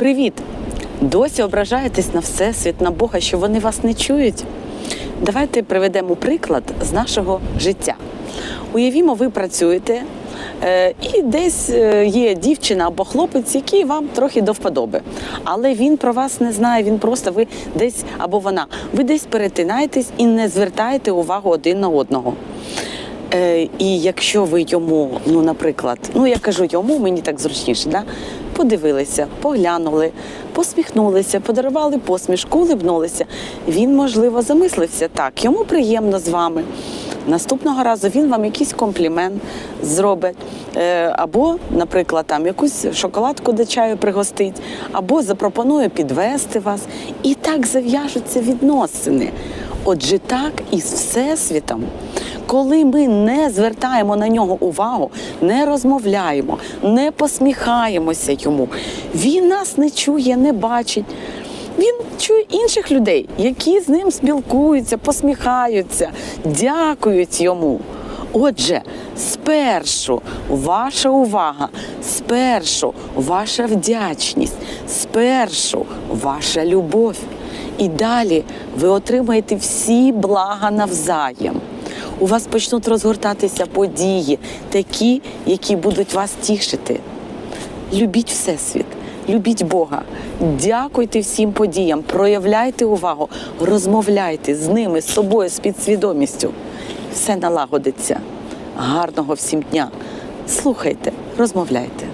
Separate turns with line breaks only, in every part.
Привіт! Досі ображаєтесь на Всесвіт, на Бога, що вони вас не чують? Давайте приведемо приклад з нашого життя. Уявімо, ви працюєте, е, і десь е, є дівчина або хлопець, який вам трохи до вподоби. Але він про вас не знає, він просто ви десь або вона. Ви десь перетинаєтесь і не звертаєте увагу один на одного. Е, і якщо ви йому, ну, наприклад, ну я кажу йому, мені так зручніше, да? подивилися, поглянули, посміхнулися, подарували посмішку, улибнулися. Він, можливо, замислився так, йому приємно з вами. Наступного разу він вам якийсь комплімент зробить, Е, або, наприклад, там якусь шоколадку до чаю пригостить, або запропонує підвести вас. І так зав'яжуться відносини. Отже, так і з Всесвітом. Коли ми не звертаємо на нього увагу, не розмовляємо, не посміхаємося йому, він нас не чує, не бачить. Він чує інших людей, які з ним спілкуються, посміхаються, дякують йому. Отже, спершу ваша увага, спершу ваша вдячність, спершу ваша любов. І далі ви отримаєте всі блага навзаєм. У вас почнуть розгортатися події, такі, які будуть вас тішити. Любіть Всесвіт, любіть Бога, дякуйте всім подіям, проявляйте увагу, розмовляйте з ними, з собою, з підсвідомістю. Все налагодиться. Гарного всім дня. Слухайте, розмовляйте.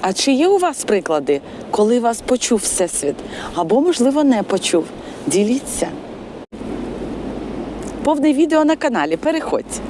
А чи є у вас приклади, коли вас почув Всесвіт? Або, можливо, не почув? Діліться. Повне відео на каналі. Переходьте.